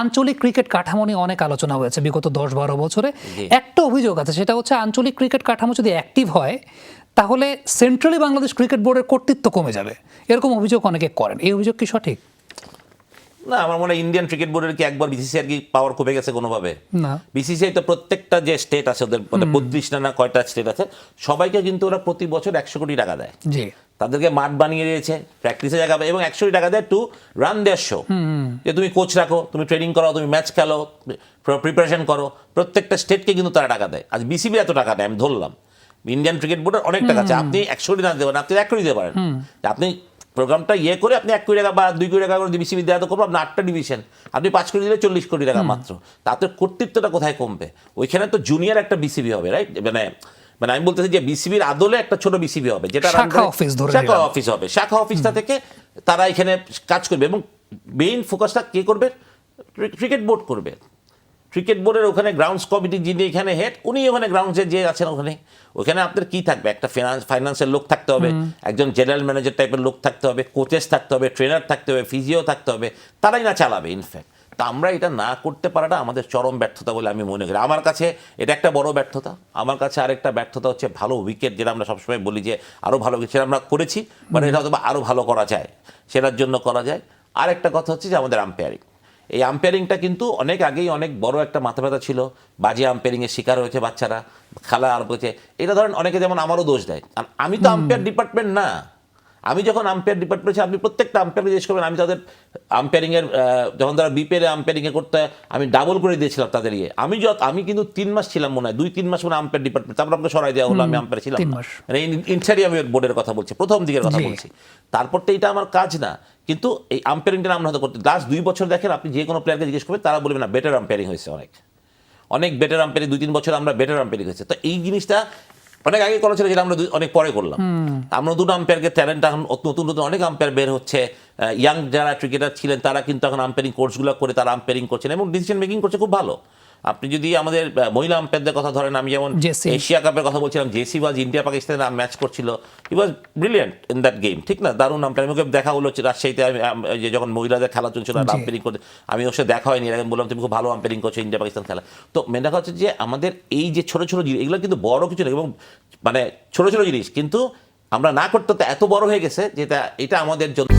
আঞ্চলিক ক্রিকেট কাঠামো নিয়ে অনেক আলোচনা হয়েছে বিগত দশ বারো বছরে। একটা অভিযোগ আছে সেটা হচ্ছে আঞ্চলিক ক্রিকেট কাঠামো যদি অ্যাক্টিভ হয় তাহলে সেন্ট্রালি বাংলাদেশ ক্রিকেট বোর্ডের কর্তৃত্ব কমে যাবে। এরকম অভিযোগ অনেকে করেন। এই অভিযোগ কি সঠিক? না আমার মনে হয় ইন্ডিয়ান ক্রিকেট বোর্ডের কি একবার বিসিসিআই কি পাওয়ার কমে গেছে কোনোভাবে? না। বিসিসিআই তো প্রত্যেকটা যে স্টেট আছে ওদের মানে বত্রিশ না কয়টা স্টেট আছে সবাইকে কিন্তু ওরা প্রতি বছর একশো কোটি টাকা দেয়। জি। তাদেরকে মাঠ বানিয়ে দিয়েছে প্র্যাকটিসে জায়গা এবং একশো টাকা দেয় টু রান দেয়ার শো যে তুমি কোচ রাখো তুমি ট্রেনিং করো তুমি ম্যাচ খেলো প্রিপারেশন করো প্রত্যেকটা স্টেটকে কিন্তু তারা টাকা দেয়। আজ বিসিবি এত টাকা দেয় আমি ধরলাম। ইন্ডিয়ান ক্রিকেট বোর্ডের অনেক টাকা আছে। আপনি একশো কোটি না দেবেন আপনি এক কোটি দিতে পারেন। আপনি প্রোগ্রামটা ইয়ে করে আপনি এক কোটি টাকা বা দুই কোটি টাকা করে বিসিবি দেওয়া তো করব আপনি আটটা ডিভিশন আপনি পাঁচ কোটি দিলে চল্লিশ কোটি টাকা মাত্র। তাতে কর্তৃত্বটা কোথায় কমবে? ওইখানে তো জুনিয়র একটা বিসিবি হবে রাইট মানে মানে আমি বলতেছি যে বিসিবির আদলে একটা ছোট বিসিবি হবে যেটা শাখা অফিস ধরে শাখা অফিস হবে। শাখা অফিসটা থেকে তারা এখানে কাজ করবে এবং মেইন ফোকাসটা কে করবে? ক্রিকেট বোর্ড করবে। ক্রিকেট বোর্ডের ওখানে গ্রাউন্ডস কমিটি যিনি এখানে হেড উনি ওখানে গ্রাউন্ডসে যে আছেন ওখানে। ওখানে আপনার কি থাকবে? একটা ফিনান্স ফাইন্যান্সের লোক থাকতে হবে একজন জেনারেল ম্যানেজার টাইপের লোক থাকতে হবে কোচেস থাকতে হবে ট্রেনার থাকতে হবে ফিজিও থাকতে হবে তারাই না চালাবে ইনফ্যাক্ট তা আমরা এটা না করতে পারাটা আমাদের চরম ব্যর্থতা বলে আমি মনে করি। আমার কাছে এটা একটা বড় ব্যর্থতা। আমার কাছে আরেকটা ব্যর্থতা হচ্ছে ভালো উইকেট যেটা আমরা সবসময় বলি যে আরও ভালো উইকেট সেটা আমরা করেছি মানে এটা হয়তো আরও ভালো করা যায় সেটার জন্য করা যায়। আরেকটা কথা হচ্ছে যে আমাদের আম্পায়ারিং এই আম্পায়ারিংটা কিন্তু অনেক আগেই অনেক বড় একটা মাথা ব্যথা ছিল। বাজে আম্পায়ারিংয়ের শিকার হয়েছে বাচ্চারা খেলা আর হয়েছে এটা ধরেন অনেকে যেমন আমারও দোষ দেয়। আর আমি তো আম্পায়ার ডিপার্টমেন্ট না। আমি যখন আম্পায়ার ডিপার্টমেন্ট আপনি প্রত্যেকটা আম্পায়ারকে জিজ্ঞেস করবেন আমি তাদের আম্পায়ারিংয়ের যখন তারা বিপিএলে আম্পায়ারিংয়ে করতে আমি ডাবল করে দিয়েছিলাম তাদের ইয়ে। আমি যত আমি কিন্তু তিন মাস ছিলাম মনে হয় দুই তিন মাস মনে আম্পায়ার ডিপার্টমেন্ট তারপর আপনাকে সরাই দেওয়া হলো আমি আম্পায়ার ছিলাম। মানে ইন্টারিয়ামের বোর্ডের কথা বলছি প্রথম দিকের কথা বলছি। তারপর তো এটা আমার কাজ না। কিন্তু এই আম্পায়ারিংটা আমরা হয়তো করতে লাস্ট দুই বছর দেখেন আপনি যে কোনো প্লেয়ারকে জিজ্ঞেস করবেন তারা বলবে না বেটার আম্পায়ারিং হয়েছে অনেক। অনেক বেটার আম্পায়ারিং দুই তিন বছর আমরা বেটার আম্পায়ারিং হয়েছে। তো এই জিনিসটা অনেক আগে করা ছিল যেটা আমরা অনেক পরে করলাম। আমরা নতুন আম্পায়ারকে ট্যালেন্ট এখন নতুন নতুন অনেক আম্পায়ার বের হচ্ছে। ইয়াং যারা ক্রিকেটার ছিলেন তারা কিন্তু এখন আম্পায়ারিং কোর্সগুলো করে তারা আম্পায়ারিং করছেন এবং ডিসিশন মেকিং করছে খুব ভালো। আপনি যদি আমাদের মহিলা আম্পায়ারদের কথা ধরেন আমি যেমন এশিয়া কাপের কথা বলছিলাম জেসি বাজ ইন্ডিয়া পাকিস্তানের ম্যাচ করছিল। He was brilliant in that game ঠিক না? দারুণ আম্পায়ার আমাকে দেখা হলো রাজশাহীতে আমি যে যখন মহিলাদের খেলা চলছিল জি। আম্পায়ারিং করতে আমি ওর সাথে দেখা হয়নি বললাম তুমি খুব ভালো আম্পায়ারিং করছ ইন্ডিয়া পাকিস্তান খেলা। তো মেন কথা হচ্ছে যে আমাদের এই যে ছোট ছোট জিনিস এগুলো কিন্তু বড় কিছু না এবং মানে ছোট ছোট জিনিস কিন্তু আমরা না করতে তো এত বড় হয়ে গেছে যেটা এটা আমাদের জন্য